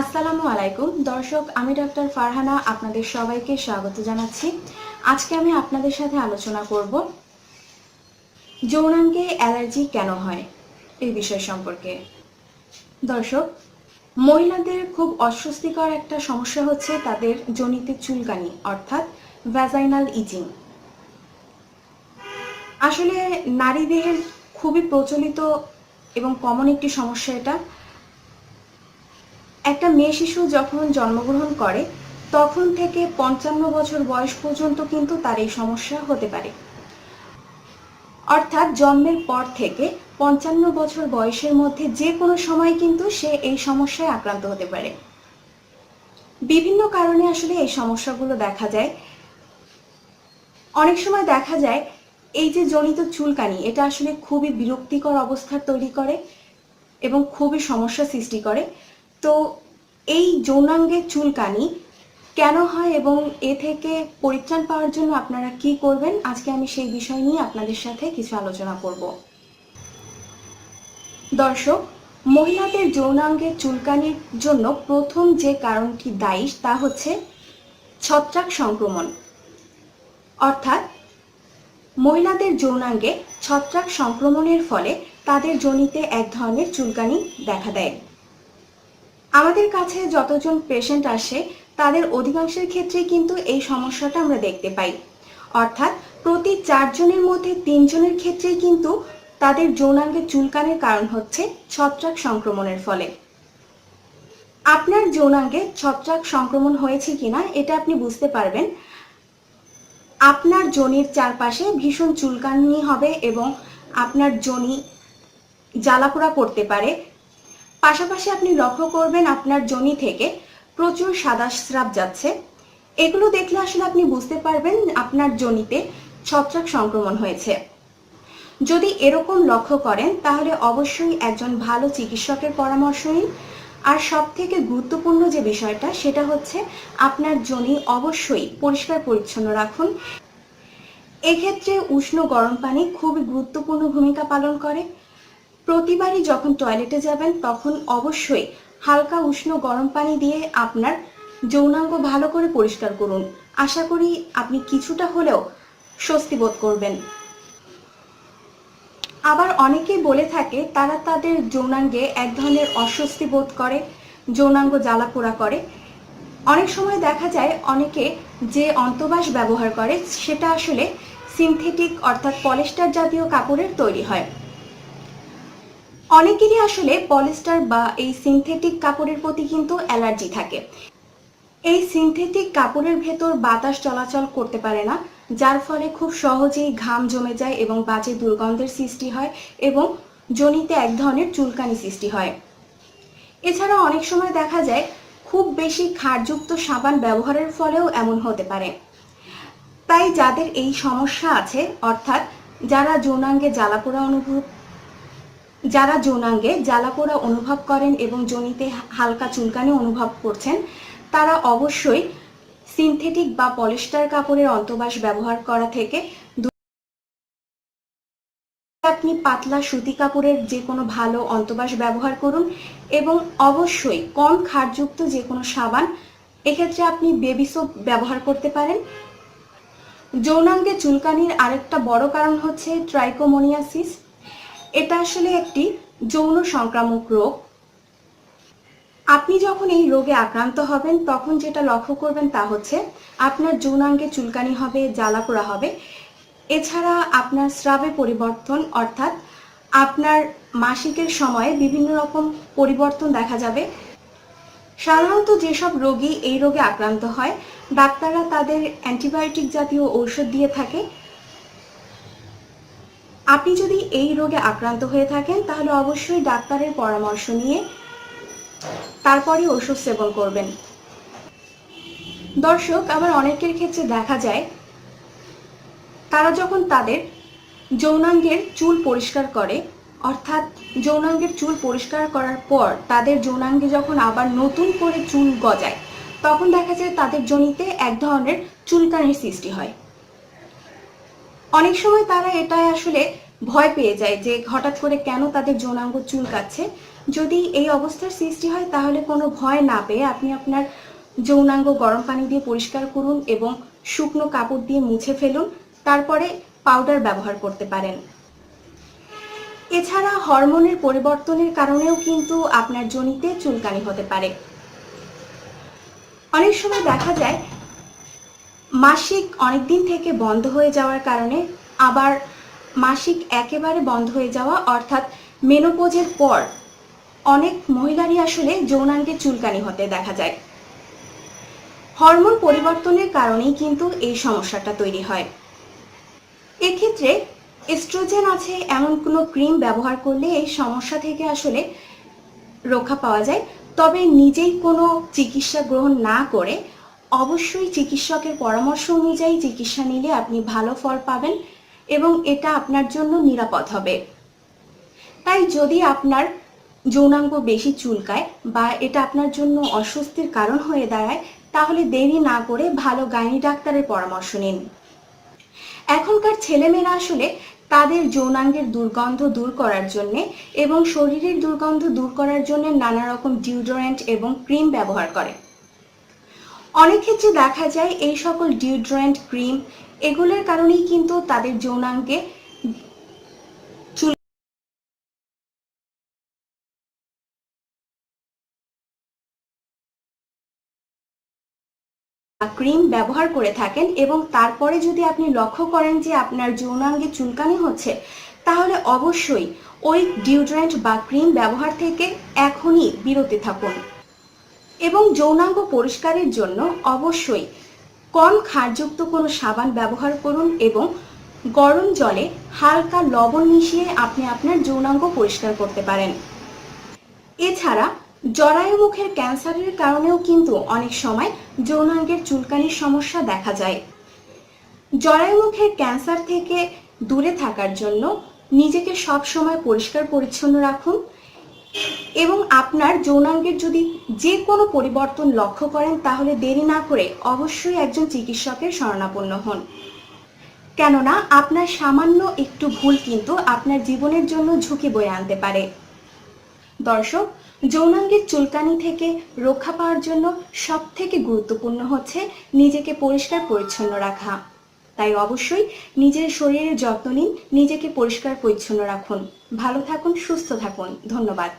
আসসালামু আলাইকুম। দর্শক, আমি ডক্টর ফারহানা, আপনাদের সবাইকে স্বাগত জানাচ্ছি। আজকে আমি আপনাদের সাথে আলোচনা করব, যৌনাঙ্গে অ্যালার্জি কেন হয়? এই বিষয় সম্পর্কে। দর্শক, মহিলাদের খুব অস্বস্তিকর একটা সমস্যা হচ্ছে তাদের জনিতে চুলকানি, অর্থাৎ ভ্যাজাইনাল ইচিং আসলে নারী দেহের খুবই প্রচলিত এবং কমন একটি সমস্যা এটা। একটা মেয়ে শিশু যখন জন্মগ্রহণ করে, তখন থেকে পঞ্চান্ন বছর বয়স পর্যন্ত কিন্তু তার এই সমস্যা হতে পারে। অর্থাৎ জন্মের পর থেকে পঞ্চান্ন বছর বয়সের মধ্যে যে কোনো সময় কিন্তু সে এই সমস্যায় আক্রান্ত হতে পারে। বিভিন্ন কারণে আসলে এই সমস্যাগুলো দেখা যায়। অনেক সময় দেখা যায় এই যে জনিত চুলকানি, এটা আসলে খুবই বিরক্তিকর অবস্থা তৈরি করে এবং খুবই সমস্যা সৃষ্টি করে। তো এই যৌনাঙ্গের চুলকানি কেন হয় এবং এ থেকে পরিত্রাণ পাওয়ার জন্য আপনারা কি করবেন? আজকে আমি সেই বিষয় নিয়ে আপনাদের সাথে কিছু আলোচনা করব। দর্শক, মহিলাদের যৌনাঙ্গের চুলকানির জন্য প্রথম যে কারণটি দায়ী তা হচ্ছে ছত্রাক সংক্রমণ। অর্থাৎ মহিলাদের যৌনাঙ্গে ছত্রাক সংক্রমণের ফলে তাদের জনিতে এক ধরনের চুলকানি দেখা দেয়। আমাদের কাছে যতজন পেশেন্ট আসে, তাদের অধিকাংশের ক্ষেত্রে কিন্তু এই সমস্যাটা আমরা দেখতে পাই। অর্থাৎ প্রতি চারজনের মধ্যে তিনজনের ক্ষেত্রেই কিন্তু তাদের যৌনাঙ্গের চুলকানের কারণ হচ্ছে ছত্রাক সংক্রমণের ফলে। আপনার যৌনাঙ্গে ছত্রাক সংক্রমণ হয়েছে কিনা, এটা আপনি বুঝতে পারবেন। আপনার জনির চারপাশে ভীষণ চুলকানি হবে এবং আপনার জনি জ্বালাপোড়া করতে পারে পাশাপাশি আপনি লক্ষ্য করবেন আপনার জনি থেকে প্রচুর সাদা স্রাব যাচ্ছে। এগুলো দেখলে আসলে আপনি বুঝতে পারবেন আপনার জনিতে ছত্রাক সংক্রমণ হয়েছে। যদি এরকম লক্ষ্য করেন, তাহলে অবশ্যই একজন ভালো চিকিৎসকের পরামর্শ নিন। আর সব থেকে গুরুত্বপূর্ণ যে বিষয়টা, সেটা হচ্ছে আপনার জনি অবশ্যই পরিষ্কার পরিচ্ছন্ন রাখুন। এক্ষেত্রে উষ্ণ গরম পানি খুবই গুরুত্বপূর্ণ ভূমিকা পালন করে। প্রতিবারই যখন টয়লেটে যাবেন, তখন অবশ্যই হালকা উষ্ণ গরম পানি দিয়ে আপনার যৌনাঙ্গ ভালো করে পরিষ্কার করুন। আশা করি আপনি কিছুটা হলেও স্বস্তি বোধ করবেন। আবার অনেকেই বলে থাকে, তারা তাদের যৌনাঙ্গে এক ধরনের অস্বস্তি বোধ করে, যৌনাঙ্গ জ্বালাপোড়া করে। অনেক সময় দেখা যায়, অনেকে যে অন্তবাস ব্যবহার করে, সেটা আসলে সিনথেটিক অর্থাৎ পলিস্টার জাতীয় কাপড়ের তৈরি হয়। অনেকেরই আসলে পলিস্টার বা এই সিনথেটিক কাপড়ের প্রতি কিন্তু অ্যালার্জি থাকে। এই সিনথেটিক কাপড়ের ভেতর বাতাস চলাচল করতে পারে না, যার ফলে খুব সহজেই ঘাম জমে যায় এবং বাজে দুর্গন্ধের সৃষ্টি হয় এবং জনিতে এক ধরনের চুলকানি সৃষ্টি হয়। এছাড়া অনেক সময় দেখা যায় খুব বেশি ক্ষারযুক্ত সাবান ব্যবহারের ফলেও এমন হতে পারে। তাই যাদের এই সমস্যা আছে, অর্থাৎ যারা যৌনাঙ্গে জ্বালাপোড়া অনুভব যারা যৌনাঙ্গে জ্বালাপোড়া অনুভব করেন এবং জনিতে হালকা চুলকানি অনুভব করছেন, তারা অবশ্যই সিনথেটিক বা পলিস্টার কাপড়ের অন্তবাস ব্যবহার করা থেকে আপনি পাতলা সুতি কাপড়ের যে কোনো ভালো অন্তবাস ব্যবহার করুন এবং অবশ্যই কম ক্ষারযুক্ত যে কোনো সাবান, এক্ষেত্রে আপনি বেবি সোপ ব্যবহার করতে পারেন। যৌনাঙ্গে চুলকানির আরেকটা বড় কারণ হচ্ছে ট্রাইকোমোনিয়াসিস। এটা আসলে একটি যৌন সংক্রামক রোগ। আপনি যখন এই রোগে আক্রান্ত হবেন, তখন যেটা লক্ষ্য করবেন তা হচ্ছে আপনার যৌনাঙ্গে চুলকানি হবে জ্বালাপোড়া হবে। এছাড়া আপনার স্রাবে পরিবর্তন, অর্থাৎ আপনার মাসিকের সময়ে বিভিন্ন রকম পরিবর্তন দেখা যাবে। সাধারণত যেসব রোগী এই রোগে আক্রান্ত হয়, ডাক্তাররা তাদের অ্যান্টিবায়োটিক জাতীয় ঔষধ দিয়ে থাকে। আপনি যদি এই রোগে আক্রান্ত হয়ে থাকেন, তাহলে অবশ্যই ডাক্তারের পরামর্শ নিয়ে তারপরে ওষুধ সেবন করবেন। দর্শক, আবার অনেকের ক্ষেত্রে দেখা যায়, তারা যখন তাদের যৌনাঙ্গের চুল পরিষ্কার করে, অর্থাৎ যৌনাঙ্গের চুল পরিষ্কার করার পর তাদের যৌনাঙ্গে যখন আবার নতুন করে চুল গজায়, তখন দেখা যায় তাদের জনিতে এক ধরনের চুলকানির সৃষ্টি হয়। অনেক সময় তারা এটাই আসলে ভয় পেয়ে যায় যে হঠাৎ করে কেন তাদের যৌনাঙ্গ চুলকাচ্ছে। যদি এই অবস্থার সৃষ্টি হয়, তাহলে কোনো ভয় না পেয়ে আপনি আপনার যৌনাঙ্গ গরম পানি দিয়ে পরিষ্কার করুন এবং শুকনো কাপড় দিয়ে মুছে ফেলুন, তারপরে পাউডার ব্যবহার করতে পারেন। এছাড়া হরমোনের পরিবর্তনের কারণেও কিন্তু আপনার জনিতে চুলকানি হতে পারে। অনেক সময় দেখা যায় মাসিক অনেক দিন থেকে বন্ধ হয়ে যাওয়ার কারণে আবার মাসিক একেবারে বন্ধ হয়ে যাওয়া অর্থাৎ মেনোপোজের পর অনেক মহিলারই আসলে যৌনাঙ্গে চুলকানি হতে দেখা যায়। হরমোন পরিবর্তনের কারণেই কিন্তু এই সমস্যাটা তৈরি হয়। এক্ষেত্রে এস্ট্রোজেন আছে এমন কোনো ক্রিম ব্যবহার করলে এই সমস্যা থেকে আসলে রক্ষা পাওয়া যায়। তবে নিজেই কোনো চিকিৎসা গ্রহণ না করে অবশ্যই চিকিৎসকের পরামর্শ অনুযায়ী চিকিৎসা নিলে আপনি ভালো ফল পাবেন এবং এটা আপনার জন্য নিরাপদ হবে। তাই যদি আপনার যৌনাঙ্গ বেশি চুলকায় বা এটা আপনার জন্য অস্বস্তির কারণ হয়ে দাঁড়ায়, তাহলে দেরি না করে ভালো গাইনি ডাক্তারের পরামর্শ নিন। এখনকার ছেলেমেয়েরা আসলে তাদের যৌনাঙ্গের দুর্গন্ধ দূর করার জন্য এবং শরীরের দুর্গন্ধ দূর করার জন্য নানা রকম ডিওডোরেন্ট এবং ক্রিম ব্যবহার করে। অনেক ক্ষেত্রে দেখা যায় এই সকল ডিওডোরেন্ট ক্রিম এগুলোর কারণেই কিন্তু তাদের যৌনাঙ্গে ক্রিম ব্যবহার করে থাকেন এবং তারপরে যদি আপনি লক্ষ্য করেন যে আপনার যৌনাঙ্গে চুলকানি হচ্ছে, তাহলে অবশ্যই ওই ডিওড্রেন্ট বা ক্রিম ব্যবহার থেকে এখনই বিরতি থাকুন। এবং যৌনাঙ্গ পরিষ্কারের জন্য অবশ্যই কম ক্ষারযুক্ত কোনো সাবান ব্যবহার করুন এবং গরম জলে হালকা লবণ মিশিয়ে আপনি আপনার যৌনাঙ্গ পরিষ্কার করতে পারেন। এছাড়া জরায়ু মুখের ক্যান্সারের কারণেও কিন্তু অনেক সময় যৌনাঙ্গের চুলকানির সমস্যা দেখা যায়। জরায়ু মুখের ক্যান্সার থেকে দূরে থাকার জন্য নিজেকে সব সময় পরিষ্কার পরিচ্ছন্ন রাখুন এবং আপনার যৌনাঙ্গের যদি যে কোনো পরিবর্তন লক্ষ্য করেন, তাহলে দেরি না করে অবশ্যই একজন চিকিৎসকের শরণাপন্ন হন। কেননা, আপনার সামান্য একটু ভুল কিন্তু আপনার জীবনের জন্য ঝুঁকি বয়ে আনতে পারে। দর্শক, যৌনাঙ্গের চুলকানি থেকে রক্ষা পাওয়ার জন্য সব থেকে গুরুত্বপূর্ণ হচ্ছে নিজেকে পরিষ্কার পরিচ্ছন্ন রাখা। তাই অবশ্যই নিজের শরীরের যত্ন নিন, নিজেকে পরিষ্কার পরিচ্ছন্ন রাখুন। ভালো থাকুন, সুস্থ থাকুন। ধন্যবাদ।